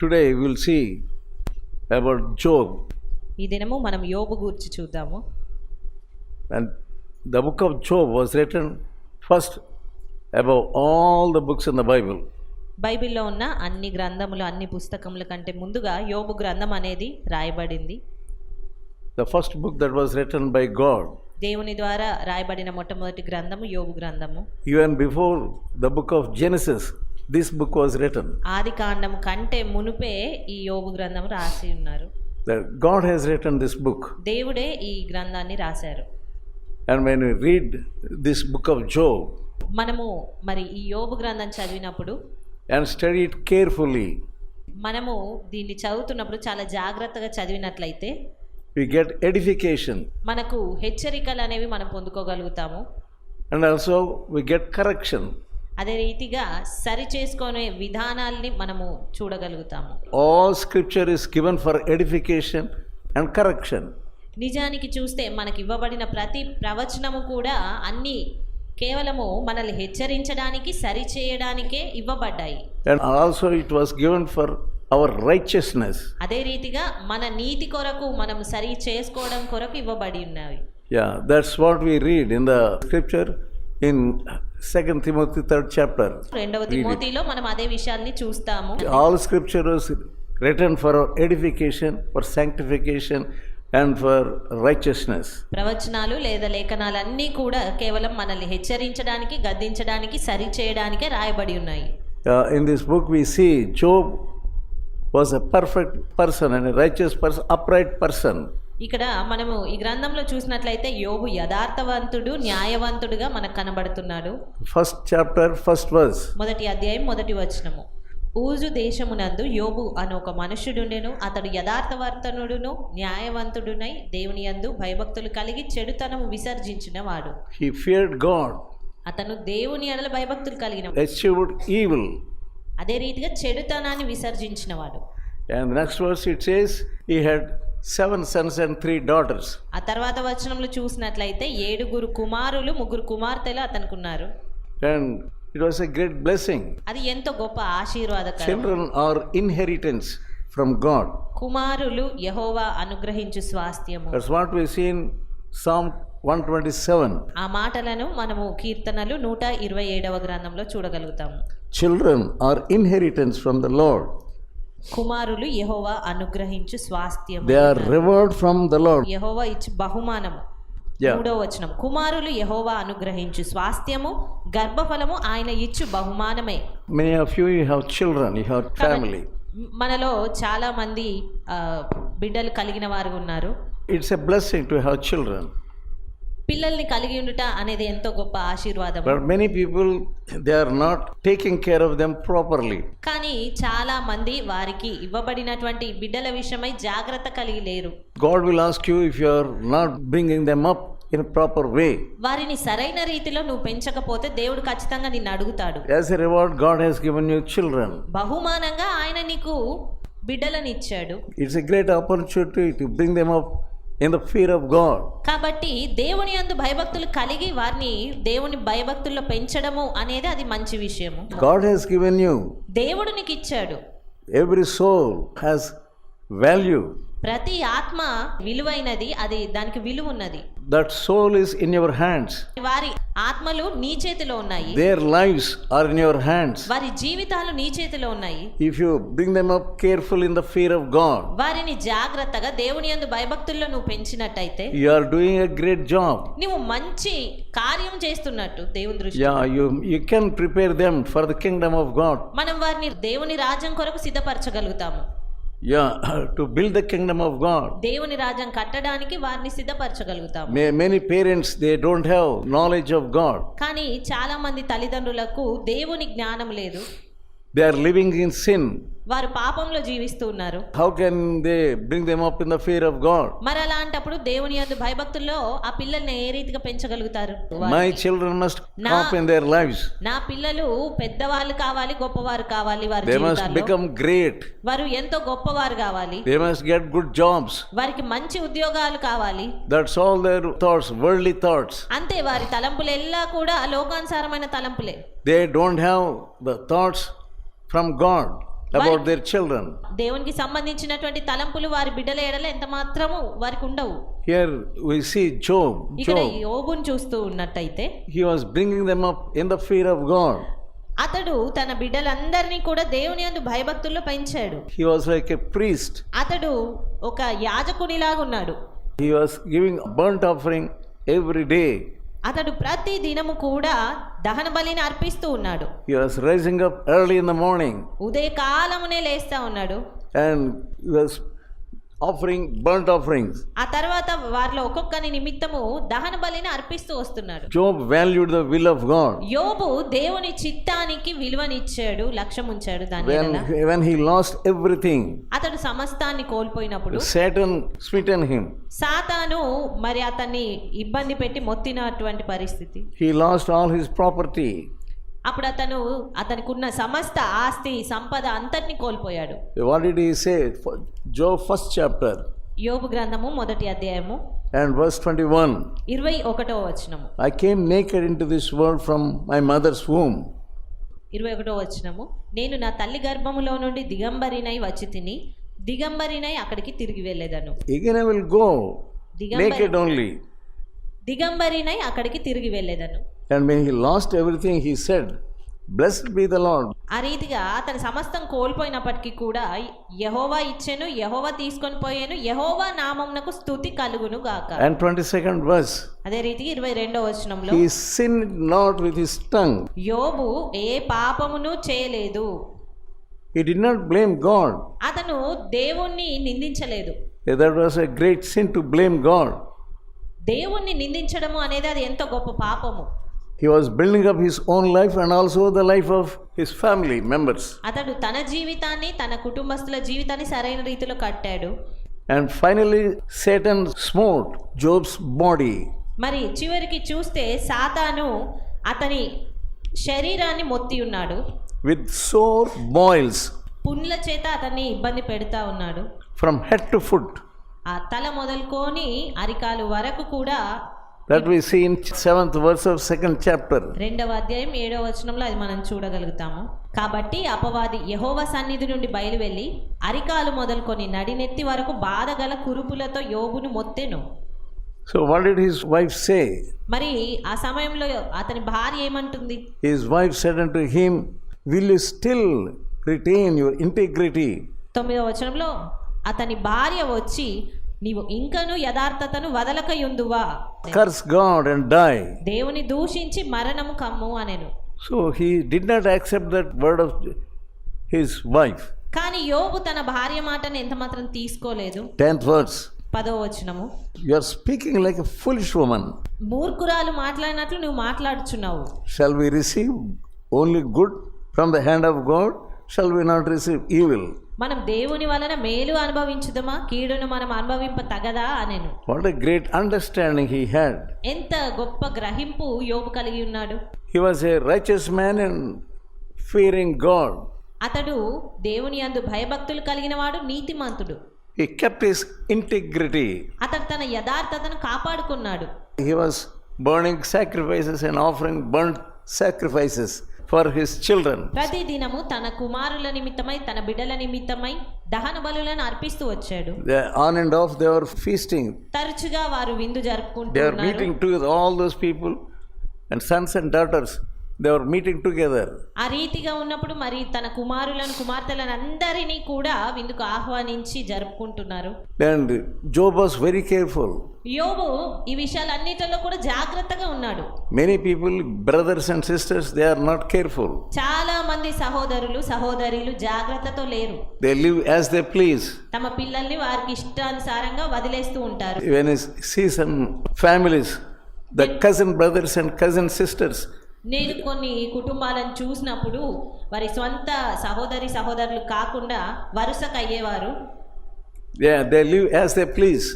Today we'll see about Job. ఈ దినము మనం యోబు గూర్చి చూద్దాము And the book of Job was written first above all the books in the Bible. బైబిల్లో ఉన్న అన్ని గ్రంథములు అన్ని పుస్తకముల కంటే ముందుగా యోబు గ్రంథం అనేది రాయబడింది The first book that was written by God. దేవుని ద్వారా రాయబడిన మొట్టమొదటి గ్రంథము యోబు గ్రంథము Even before the book of Genesis, this book was written. ఆది కాండం కంటే మునుపే ఈ యోబు గ్రంథం రాసి ఉన్నారు That God has written this book. దేవుడే ఈ గ్రంథాన్ని రాశారు And when we read this book of Job మనము మరి ఈ యోబు గ్రంథం చదివినప్పుడు and study it carefully, మనము దీన్ని చదువుతున్నప్పుడు చాలా జాగ్రత్తగా చదివినట్లయితే we get edification మనకు హెచ్చరికలు అనేవి మనం పొందుకోగలుగుతాము and also we get correction. అదే రీతిగా సరి చేసుకునే విధానాల్ని మనము చూడగలుగుతాము All scripture is given for edification and correction. నిజానికి చూస్తే మనకి ఇవ్వబడిన ప్రతి ప్రవచనము కూడా అన్ని కేవలము మనల్ని హెచ్చరించడానికి సరి చేయడానికే ఇవ్వబడ్డాయి And also it was given for our righteousness. అదే రీతిగా మన నీతి కొరకు మనం సరి చేసుకోవడం కొరకు ఇవ్వబడి ఉన్నవి Yeah, that's what we read in the scripture in 2 Timothy 3rd chapter. రెండవ తిమోతిలో మనం అదే విషయాల్ని చూస్తాము is written for our edification, for sanctification, and for righteousness. ప్రవచనాలు లేదా లేఖనాలు అన్నీ కూడా కేవలం మనల్ని హెచ్చరించడానికి గద్దించడానికి సరి చేయడానికే రాయబడి ఉన్నాయి Uh, in this book, we see Job was a perfect person and a righteous person, upright person. ఇక్కడ మనము ఈ గ్రంథంలో చూసినట్లయితే యోబు యథార్థవంతుడు న్యాయవంతుడుగా మనకు కనబడుతున్నాడు. First chapter, first verse. మొదటి అధ్యాయం మొదటి వచనము. ఊజు దేశమునందు యోబు అను ఒక మనుష్యుడుండెను. అతడు యథార్థవర్తనుడును న్యాయవంతుడునై దేవుని యందు భయభక్తులు కలిగి చెడుతనము విసర్జించిన వాడు He feared God, అతను దేవుని ఎడల భయభక్తులు కలిగిన evil. అదే రీతిగా చెడుతనాన్ని విసర్జించిన వాడు And the next verse it says he seven sons and three daughters ఆ తర్వాత వచనంలో చూసినట్లయితే ఏడుగురు కుమారులు ముగ్గురు కుమార్తెలు అతనికి ఉన్నారు and it was a great blessing అది ఎంతో గొప్ప ఆశీర్వాదం children are inheritance from God కుమారులు యహోవా అనుగ్రహించు స్వాస్థ్యం that's what we seen psalm 127 ఆ మాటలను మనము కీర్తనలు 127వ గ్రంథంలో చూడగలుగుతాము. Children are inheritance from the Lord కుమారులు యహోవా అనుగ్రహించు స్వాస్థ్యము They are reward from the Lord. యహోవా ఇచ్చు బహుమానము. మూడో వచనం కుమారులు యహోవా అనుగ్రహించు స్వాస్థ్యము గర్భఫలము ఆయన ఇచ్చు బహుమానమే Many of you, you have children, you have family. మనలో చాలా మంది బిడ్డలు కలిగిన వారు ఉన్నారు It's a blessing to have children. పిల్లల్ని కలిగి ఉండుట అనేది ఎంతో గొప్ప ఆశీర్వాదం But many people, they are not taking care of them properly. కానీ చాలా మంది వారికి ఇవ్వబడినటువంటి బిడ్డల విషయమై జాగ్రత్త కలిగి లేరు will ask you if you are not bringing them up in a proper way. వారిని సరైన రీతిలో నువ్వు పెంచకపోతే దేవుడు ఖచ్చితంగా నిన్ను అడుగుతాడు As a reward, God has given you children. బహుమానంగా ఆయన నీకు బిడ్డలను ఇచ్చాడు It's a great opportunity to bring them up in the fear of God. కాబట్టి దేవుని యందు భయభక్తులు కలిగి వారిని దేవుని భయభక్తుల్లో పెంచడము అనేది అది మంచి విషయము God has given you. దేవుడు నీకు ఇచ్చాడు Every soul has value. ప్రతి ఆత్మ విలువైనది అది దానికి విలువ ఉన్నది. That soul is in your hands వారి ఆత్మలు నీ చేతిలో ఉన్నాయి. Their lives are in your hands వారి జీవితాలు నీ చేతిలో ఉన్నాయి. If you bring them up careful in the fear of God వారిని జాగ్రత్తగా దేవుని యందు భయభక్తుల్లో నువ్వు పెంచినట్టయితే you are doing a great job నువ్వు మంచి కార్యం చేస్తున్నట్టు దేవుని దృష్టి yeah you you can prepare them for the kingdom of God మనం వారిని దేవుని రాజ్యం కొరకు సిద్ధపరచగలుగుతాము. Yeah, to build the kingdom of God. దేవుని రాజ్యం కట్టడానికి వారిని May, many parents, they don't have knowledge of God. కానీ చాలా మంది తల్లిదండ్రులకు దేవుని జ్ఞానం లేదు They are living in sin. వారు పాపంలో జీవిస్తూ ఉన్నారు. How can they bring them up in the fear of God మరి అలాంటప్పుడు దేవుని యందు భయభక్తుల్లో ఆ పిల్లల్ని ఏ రీతిగా పెంచగలుగుతారు? My children must cop in their lives నా పిల్లలు పెద్దవాళ్ళు కావాలి గొప్పవారు కావాలి వారి జీవితాలు దే మస్ట్ బికమ్ గ్రేట్ వారు ఎంతో గొప్పవారు కావాలి. They must get good jobs వారికి మంచి ఉద్యోగాలు కావాలి. That's all their thoughts worldly thoughts అంతే వారి తలంపులు ఎల్లా కూడా లోకానుసారమైన తలంపులే. They don't have the thoughts from God about their children దేవునికి సంబంధించినటువంటి తలంపులు వారి బిడ్డల ఎడల ఎంత మాత్రము వారికి ఉండవు. హియర్ వి సి జోబ్ ఇక్కడ యోబును చూస్తూ ఉన్నట్టయితే he was bringing them up in the fear of God అతడు తన బిడ్డలందరినీ కూడా దేవుని యందు భయభక్తుల్లో పెంచాడు. He was like a priest అతడు ఒక యాజకుడిలాగా ఉన్నాడు. He was giving burnt offering every day అతడు ప్రతి దినము కూడా దహన బలిని అర్పిస్తూ ఉన్నాడు. He was rising up early in the morning ఉదయకాలమునే లేస్తా ఉన్నాడు. and he was offering burnt offerings. ఆ తర్వాత వారిలో ఒక్కొక్కని నిమిత్తము దహన బలిని అర్పిస్తూ వస్తున్నాడు Job valued the will of God. యోబు దేవుని చిత్తానికి విలువనిచ్చాడు లక్ష్యం ఉంచాడు దాని When, he lost everything, అతడు సమస్తాన్ని కోల్పోయినప్పుడు Satan smitten him. సాతాను మరి అతన్ని ఇబ్బంది పెట్టి మొత్తినటువంటి పరిస్థితి He lost all his property. అప్పుడు అతను అతనికి ఉన్న సమస్త ఆస్తి సంపద అంతటిని కోల్పోయాడు What did he say? Job first chapter యోబు గ్రంథము మొదటి అధ్యాయము and verse 21. ఇరవై ఒకటో వచనము I came naked into this world from my mother's womb. ఇరవై ఒకటో వచనము నేను నా తల్లి గర్భములో నుండి దిగంబరినై వచ్చి తిని దిగంబరినై అక్కడికి తిరిగి వెళ్ళేదను Again I will go దిగంబరి naked only. దిగంబరినై అక్కడికి తిరిగి వెళ్ళేదను And when he lost everything, he said, Blessed be the Lord. ఆ రీతిగా అతని సమస్తం కోల్పోయినప్పటికీ కూడా యహోవా ఇచ్చెను యహోవా తీసుకొని పోయాను యహోవా నామమునకు స్థుతి కలుగును గాక And 22nd verse, అదే రీతిగా ఇరవై రెండో వచనంలో he sinned not with his tongue. యోబు ఏ పాపమును చేయలేదు He did not blame God. అతను దేవుణ్ణి నిందించలేదు That was a great sin to blame God. దేవుణ్ణి నిందించడము అనేది అది ఎంతో గొప్ప పాపము He was building up his own life and also the life of his family members. అతడు తన జీవితాన్ని తన కుటుంబస్తుల జీవితాన్ని సరైన రీతిలో కట్టాడు And finally, Satan smote Job's body. మరి చివరికి చూస్తే సాతాను అతని శరీరాన్ని మొత్తి ఉన్నాడు with sore boils పుండ్ల చేత అతన్ని ఇబ్బంది పెడతా ఉన్నాడు from head to foot. ఆ తల మొదలుకొని అరికాలు వరకు కూడా That we see in seventh verse of second chapter. రెండవ అధ్యాయం ఏడవ వచనంలో అది మనం చూడగలుగుతాము కాబట్టి అపవాది యహోవ సన్నిధి నుండి బయలువెళ్ళి అరికాలు మొదలుకొని నడినెత్తి వరకు బాధగల కురుపులతో యోబును మొత్తెను So, what did his wife say? మరి ఆ సమయంలో అతని భార్య ఏమంటుంది His wife said unto him, Will you still retain your integrity? తొమ్మిదవ వచనంలో అతని భార్య వచ్చి నీవు ఇంకను యథార్థతను వదలకయుందువా? కర్స్ గాడ్ అండ్ డై దేవుని దూషించి మరణము కమ్ము అనెను. So he did not accept that word of his wife కానీ యోగు తన భార్య మాటను ఎంత మాత్రం తీసుకోలేదు? టెన్త్ వర్డ్స్ పదో వచ్చినము you are speaking like a foolish woman మూర్ఖురాలు మాట్లాడినట్లు నువ్వు మాట్లాడుచున్నావు. Shall we receive only good from the hand of God shall we not receive evil మనం దేవుని వలన మేలు అనుభవించుదమా? కీడును మనం అనుభవింప తగదా అనేను. What a great understanding he had ఎంత గొప్ప గ్రహింపు యోబు కలిగి ఉన్నాడు. He was a righteous man and fearing God అతడు దేవుని అందు భయభక్తులు కలిగినవాడు నీతిమంతుడు. హి కెప్ట్ హిస్ ఇంటిగ్రిటీ అతడు తన యథార్థతను కాపాడుకున్నాడు. He was burning sacrifices and offering burn sacrifices for his children. ప్రతి దినము తన కుమారుల నిమిత్తమై తన బిడ్డల నిమిత్తమై దహన బలులను అర్పిస్తూ వచ్చాడు on and off, they were feasting. తరచుగా వారు విందు They were జరుపుకుంటున్నారు meeting together, all those people, and sons and daughters, they were meeting together ఆ రీతిగా ఉన్నప్పుడు మరి తన కుమారులను కుమార్తెలను అందరినీ కూడా విందుకు ఆహ్వానించి జరుపుకుంటున్నారు. And Job was very careful యోబు ఈ విషయాలు అన్నిటిలో కూడా జాగ్రత్తగా ఉన్నాడు. Many people brothers and sisters they are not careful చాలా మంది సహోదరులు సహోదరిలు జాగ్రత్తతో లేరు. They live as they please తమ పిల్లల్ని వారికి ఇష్టానుసారంగా వదిలేస్తూ ఉంటారు. When is season families the cousin brothers and cousin sisters నేను కొన్ని కుటుంబాలను చూసినప్పుడు వారి సొంత సహోదరి సహోదరులు కాకుండా వరుసకు అయ్యేవారు they live as they please.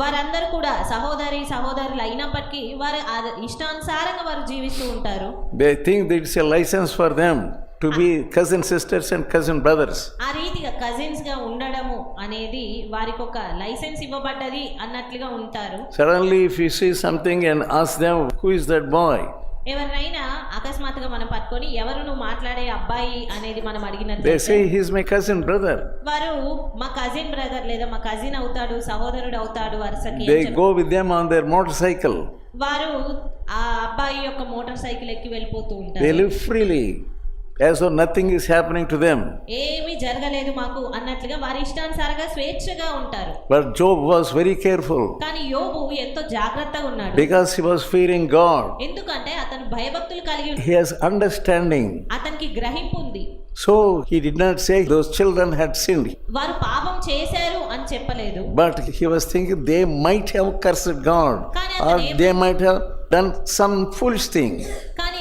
వారందరూ కూడా సహోదరి సహోదరులు అయినప్పటికీ వారు ఇష్టానుసారంగా వారు జీవిస్తూ ఉంటారు They think that it's a license for them to be cousin sisters and cousin brothers. ఆ రీతిగా కజిన్స్గా ఉండడము అనేది వారికి ఒక లైసెన్స్ ఇవ్వబడ్డది అన్నట్లుగా ఉంటారు Suddenly, if you see something and ask them, Who is that boy? ఎవరినైనా అకస్మాత్తుగా మనం పట్టుకొని ఎవరు నువ్వు మాట్లాడే అబ్బాయి అనేది మనం అడిగినట్లయితే say he's my cousin brother. వారు మా కజిన్ బ్రదర్ లేదా మా కజిన్ అవుతాడు సహోదరుడు అవుతాడు వరుసకి They చెప్పి go with them on their motorcycle. వారు ఆ అబ్బాయి యొక్క మోటార్ సైకిల్ ఎక్కి వెళ్ళిపోతూ ఉంటారు live freely as though nothing is happening to them. ఏమీ జరగలేదు మాకు అన్నట్లుగా వారి ఇష్టానుసారంగా స్వేచ్ఛగా ఉంటారు But Job was very careful కానీ యోబు ఎంతో జాగ్రత్తగా ఉన్నాడు because he was fearing God. ఎందుకంటే అతను భయభక్తులు కలిగి ఉన్నాడు. He has understanding. అతనికి గ్రహింపు ఉంది So he did not say those children had sinned. వారు పాపం చేశారు అని చెప్పలేదు But he was thinking they might have cursed God కానీ or అతను ఏమ- they might have done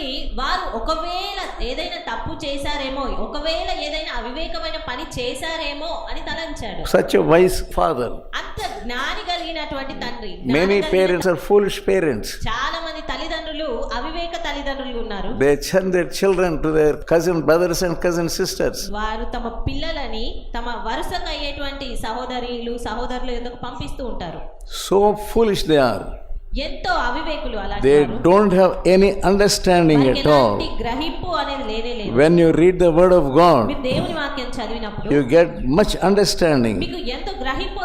కాబట్టి వారు ఒకవేళ ఏదైనా తప్పు చేశారేమో ఒకవేళ ఏదైనా అవివేకమైన పని చేశారేమో అని తలంచాడు. సచ్ వైస్ ఫాదర్ అంత జ్ఞాని కలిగినటువంటి తండ్రి many parents are foolish parents చాలా మంది తల్లిదండ్రులు అవివేక తల్లిదండ్రులు ఉన్నారు. They send their children to their cousin brothers and cousin sisters వారు తమ పిల్లలని తమ వరుసగా అయ్యేటువంటి సహోదరులు సహోదరులు ఎందుకు పంపిస్తూ ఉంటారు? So foolish they are ఎంతో అవివేకులు అలాంటి They వారు. don't have any understanding వారికి at all. ఎలాంటి గ్రహింపు అనేది లేనే లేదు When you read the word of God, మీరు దేవుని వాక్యం చదివినప్పుడు you get much understanding. మీకు ఎంతో గ్రహింపు